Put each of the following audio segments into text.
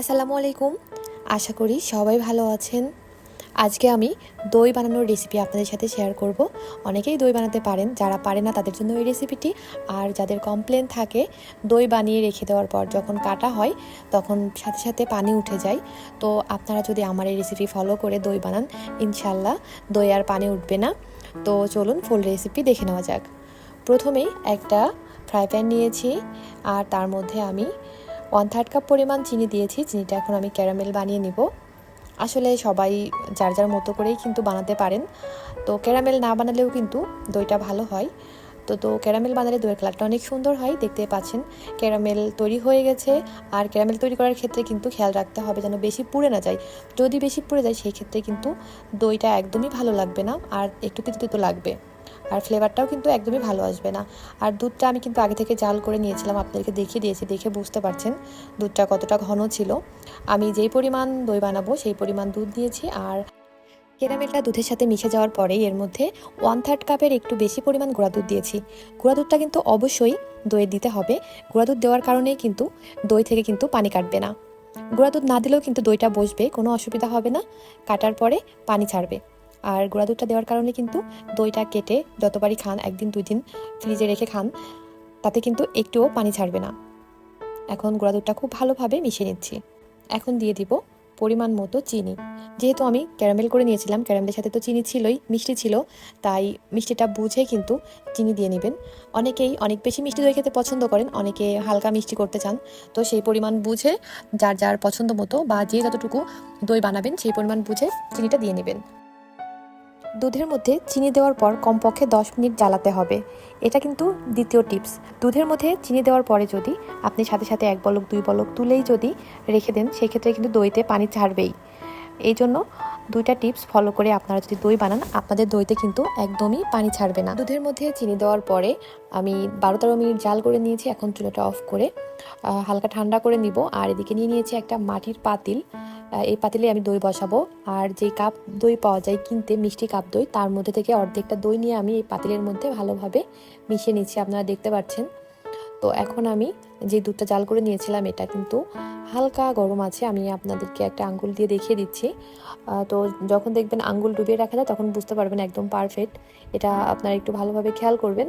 আসসালামু আলাইকুম আশা করি সবাই ভালো আছেন। আজকে আমি দই বানানোর রেসিপি আপনাদের সাথে শেয়ার করব। অনেকেই দই বানাতে পারেন, যারা পারে না তাদের জন্য এই রেসিপিটি আর যাদের কমপ্লেন থাকে, দই বানিয়ে রেখে দেওয়ার পর যখন কাটা হয়, তখন সাথে সাথে পানি উঠে যায়। তো আপনারা যদি আমার এই রেসিপি ফলো করে দই বানান ইনশাল্লাহ দই আর পানি উঠবে না। তো চলুন ফুল রেসিপি দেখে নেওয়া যাক। প্রথমেই একটা ফ্রাই প্যান নিয়েছি, আর তার মধ্যে আমি ওয়ান থার্ড কাপ পরিমাণ চিনি দিয়েছি, চিনিটা এখন আমি ক্যারামেল বানিয়ে নিব। আসলে সবাই যার যার মতো করেই কিন্তু বানাতে পারেন। তো ক্যারামেল না বানালেও কিন্তু দইটা ভালো হয়। তো তো ক্যারামেল বানালে দইয়ের কালারটা অনেক সুন্দর হয়, দেখতে পাচ্ছেন। ক্যারামেল তৈরি হয়ে গেছে, আর ক্যারামেল তৈরি করার ক্ষেত্রে কিন্তু খেয়াল রাখতে হবে যেন বেশি পুড়ে না যায়। যদি বেশি পুড়ে যায়, সেই ক্ষেত্রে কিন্তু দইটা একদমই ভালো লাগবে না, আর একটু তিতো তিতো লাগবে। আর ফ্লেভারটাও কিন্তু একদমই ভালো আসবে না। আর দুধটা আমি কিন্তু আগে থেকে জাল করে নিয়েছিলাম, আপনাদেরকে দেখিয়ে দিয়েছি, দেখে বুঝতে পারছেন দুধটা কতটা ঘন ছিল। আমি যেই পরিমাণ দই বানাবো সেই পরিমাণ দুধ দিয়েছি আর কেরামেলটা দুধের সাথে মিশে যাওয়ার পরেই এর মধ্যে ওয়ান থার্ড কাপের একটু বেশি পরিমাণ গুঁড়া দুধ দিয়েছি। গুঁড়া দুধটা কিন্তু অবশ্যই দইয়ে দিতে হবে। গুঁড়া দুধ দেওয়ার কারণেই কিন্তু দই থেকে কিন্তু পানি কাটবে না। গুঁড়া দুধ না দিলেও কিন্তু দইটা বসবে, কোনো অসুবিধা হবে না। কাটার পরে পানি ছাড়বে। আর গুঁড়া দুধটা দেওয়ার কারণে কিন্তু দইটা কেটে যতবারই খান, একদিন দুই দিন ফ্রিজে রেখে খান, তাতে কিন্তু একটুও পানি ছাড়বে না। এখন গুঁড়া দুধটা খুব ভালোভাবে মিশিয়ে নিচ্ছি। এখন দিয়ে দিব পরিমাণ মতো চিনি। যেহেতু আমি ক্যারামেল করে নিয়েছিলাম, ক্যারামেলের সাথে তো চিনি ছিলই, মিষ্টি ছিল, তাই মিষ্টিটা বুঝে কিন্তু চিনি দিয়ে নেবেন। অনেকেই অনেক বেশি মিষ্টি দই খেতে পছন্দ করেন, অনেকে হালকা মিষ্টি করতে চান। তো সেই পরিমাণ বুঝে যার যার পছন্দ মতো বা যে যতটুকু দই বানাবেন, সেই পরিমাণ বুঝে চিনিটা দিয়ে নেবেন। দুধের মধ্যে চিনি দেওয়ার পর কমপক্ষে দশ মিনিট জ্বালাতে হবে। এটা কিন্তু দ্বিতীয় টিপস। দুধের মধ্যে চিনি দেওয়ার পরে যদি আপনি সাথে সাথে এক বলক, দুই বলক তুলেই যদি রেখে দেন, সেক্ষেত্রে কিন্তু দইতে পানি ছাড়বেই। এই জন্য দুইটা টিপস ফলো করে আপনারা যদি দই বানান, আপনাদের দইতে কিন্তু একদমই পানি ছাড়বে না। দুধের মধ্যে চিনি দেওয়ার পরে আমি বারো তেরো মিনিট জাল করে নিয়েছি, এখন চুলাটা অফ করে হালকা ঠান্ডা করে নিব। আর এদিকে নিয়ে নিয়েছি একটা মাটির পাতিল। এই পাতিলে আমি দই বসাবো। আর যে কাপ দই পাওয়া যায় কিনতে, মিষ্টি কাপ দই, তার মধ্যে থেকে অর্ধেকটা দই নিয়ে আমি এই পাতিলের মধ্যে ভালোভাবে মিশিয়ে নিচ্ছি, আপনারা দেখতে পাচ্ছেন। তো এখন আমি যে দুধটা জাল করে নিয়েছিলাম, এটা কিন্তু হালকা গরম আছে, আমি আপনাদেরকে একটা আঙ্গুল দিয়ে দেখিয়ে দিচ্ছি। তো যখন দেখবেন আঙ্গুল ডুবিয়ে রাখা যায়, তখন বুঝতে পারবেন একদম পারফেক্ট এটা আপনারা একটু ভালোভাবে খেয়াল করবেন।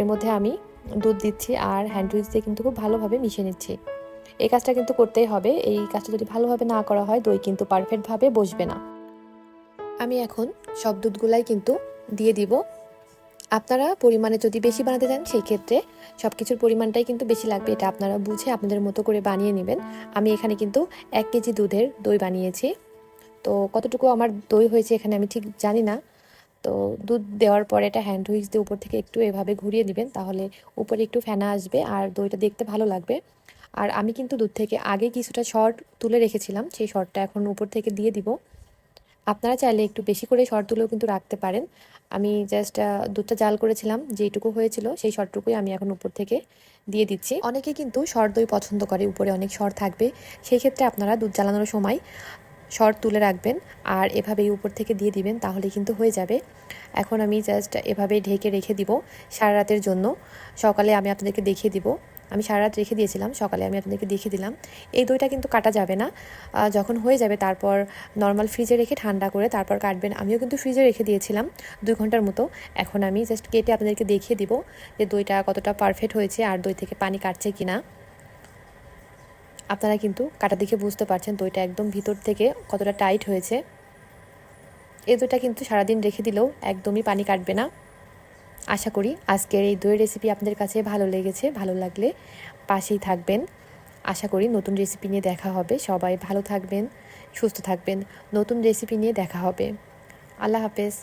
এর মধ্যে আমি দুধ দিচ্ছি, আর হ্যান্ড উইচ দিয়ে কিন্তু খুব ভালোভাবে মিশিয়ে নিচ্ছি। এই কাজটা কিন্তু করতেই হবে। এই কাজটা যদি ভালোভাবে না করা হয়, দই কিন্তু পারফেক্টভাবে বসবে না। আমি এখন সব দুধগুলাই কিন্তু দিয়ে দিব। আপনারা পরিমাণে যদি বেশি বানাতে চান, সেই ক্ষেত্রে সব কিছুর পরিমাণটাই কিন্তু বেশি লাগবে। এটা আপনারা বুঝে আপনাদের মতো করে বানিয়ে নেবেন। আমি এখানে কিন্তু এক কেজি দুধের দই বানিয়েছি। তো কতটুকু আমার দই হয়েছে এখানে আমি ঠিক জানি না। তো দুধ দেওয়ার পরে এটা হ্যান্ড হুইচ দিয়ে উপর থেকে একটু এভাবে ঘুরিয়ে দিবেন তাহলে উপরে একটু ফেনা আসবে আর দইটা দেখতে ভালো লাগবে। আর আমি কিন্তু দুধ থেকে আগে কিছুটা শর্ট তুলে রেখেছিলাম, সেই শর্টটা এখন উপর থেকে দিয়ে দিব। আপনারা চাইলে একটু বেশি করে শর্ট তুলেও কিন্তু রাখতে পারেন। আমি জাস্ট দুধটা জাল করেছিলাম, যেইটুকু হয়েছিল সেই শর্টটুকুই আমি এখন উপর থেকে দিয়ে দিচ্ছি। অনেকে কিন্তু শর্ট দই পছন্দ করে, উপরে অনেক শর্ট থাকবে। সেই ক্ষেত্রে আপনারা দুধ জ্বালানোর সময় শর্ট তুলে রাখবেন আর এভাবেই উপর থেকে দিয়ে দিবেন, তাহলে কিন্তু হয়ে যাবে। এখন আমি জাস্ট এভাবে ঢেকে রেখে দিব সারা রাতের জন্য। সকালে আমি আপনাদেরকে দেখিয়ে দিব আমি সারা রাত রেখে দিয়েছিলাম, সকালে আমি আপনাদেরকে দেখিয়ে দিলাম। এই দইটা কিন্তু কাটা যাবে না। যখন হয়ে যাবে তারপর নর্মাল ফ্রিজে রেখে ঠান্ডা করে তারপর কাটবেন। আমিও কিন্তু ফ্রিজে রেখে দিয়েছিলাম দুই ঘণ্টার মতো। এখন আমি জাস্ট কেটে আপনাদেরকে দেখিয়ে দিব যে দইটা কতটা পারফেক্ট হয়েছে আর দই থেকে পানি কাটছে কি না আপনারা কিন্তু কাটা দেখে বুঝতে পারছেন দইটা একদম ভিতর থেকে কতটা টাইট হয়েছে। এই দইটা কিন্তু সারাদিন রেখে দিলেও একদমই পানি কাটবে না। আশা করি আজকের এই দইয়ের রেসিপি আপনাদের কাছে ভালো লেগেছে, ভালো লাগলে পাশেই থাকবেন। আশা করি নতুন রেসিপি নিয়ে দেখা হবে। সবাই ভালো থাকবেন, সুস্থ থাকবেন। নতুন রেসিপি নিয়ে দেখা হবে। আল্লাহ হাফেজ।